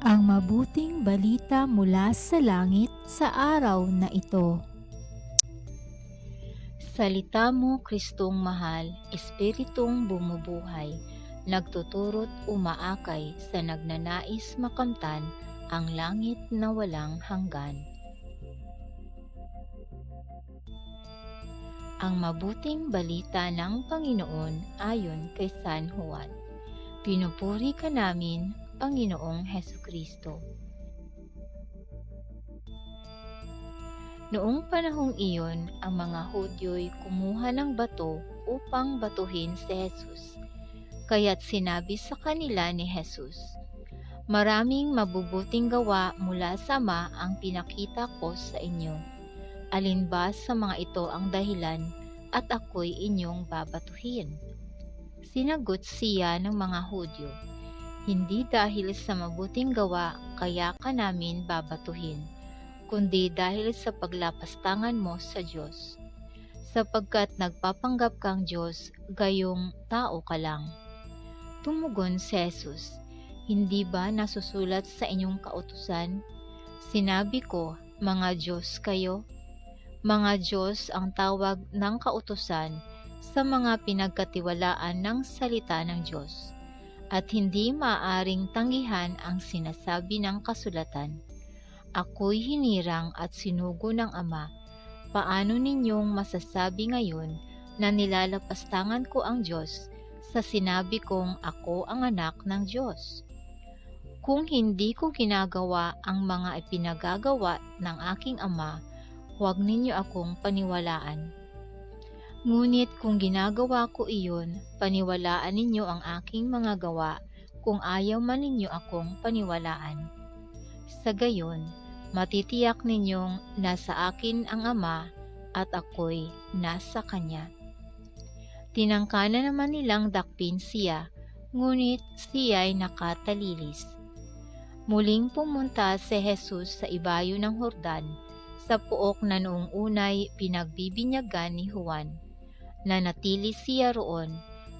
ang mabuting balita mula sa langit sa araw na ito. Salita mo, Kristong mahal, Espiritong bumubuhay, nagtuturo't umaakay sa nagnanais makamtan ang langit na walang hanggan. Ang mabuting balita ng Panginoon ayon kay San Juan. Pinupuri ka namin, Panginoong Heso Kristo. Noong panahong iyon, ang mga Hudyo'y kumuha ng bato upang batuhin si Jesus. Kaya't sinabi sa kanila ni Jesus, Maraming mabubuting gawa mula sa Ama ang pinakita ko sa inyo. Alin ba sa mga ito ang dahilan at ako'y inyong babatuhin? Sinagot siya ng mga Hudyo, Hindi dahil sa mabuting gawa kaya ka namin babatuhin kundi dahil sa paglapastangan mo sa Diyos. Sapagkat nagpapanggap kang Diyos, gayong tao ka lang. Tumugon si Jesus, Hindi ba nasusulat sa inyong kautusan? Sinabi ko, mga Diyos kayo? Mga Diyos ang tawag ng kautusan sa mga pinagkatiwalaan ng salita ng Diyos at hindi maaring tanggihan ang sinasabi ng kasulatan. Ako'y hinirang at sinugo ng Ama. Paano ninyong masasabi ngayon na nilalapastangan ko ang Diyos sa sinabi kong ako ang anak ng Diyos? Kung hindi ko ginagawa ang mga ipinagagawa ng aking Ama, huwag ninyo akong paniwalaan. Ngunit kung ginagawa ko iyon, paniwalaan ninyo ang aking mga gawa kung ayaw man ninyo akong paniwalaan. Sa gayon, matitiyak ninyong nasa akin ang Ama at ako'y nasa Kanya. Tinangkana naman nilang dakpin siya, ngunit siya'y nakatalilis. Muling pumunta si Jesus sa ibayo ng Hordan, sa puok na noong unay pinagbibinyagan ni Juan. Nanatili siya roon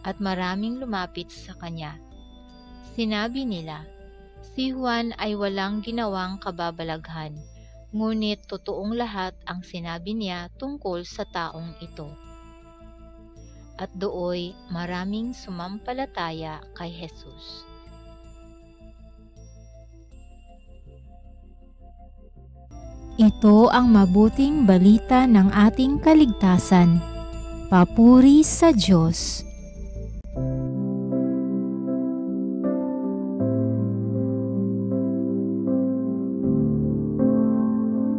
at maraming lumapit sa kanya. Sinabi nila, Si Juan ay walang ginawang kababalaghan, ngunit totoong lahat ang sinabi niya tungkol sa taong ito. At dooy maraming sumampalataya kay Jesus. Ito ang mabuting balita ng ating kaligtasan. Papuri sa Diyos.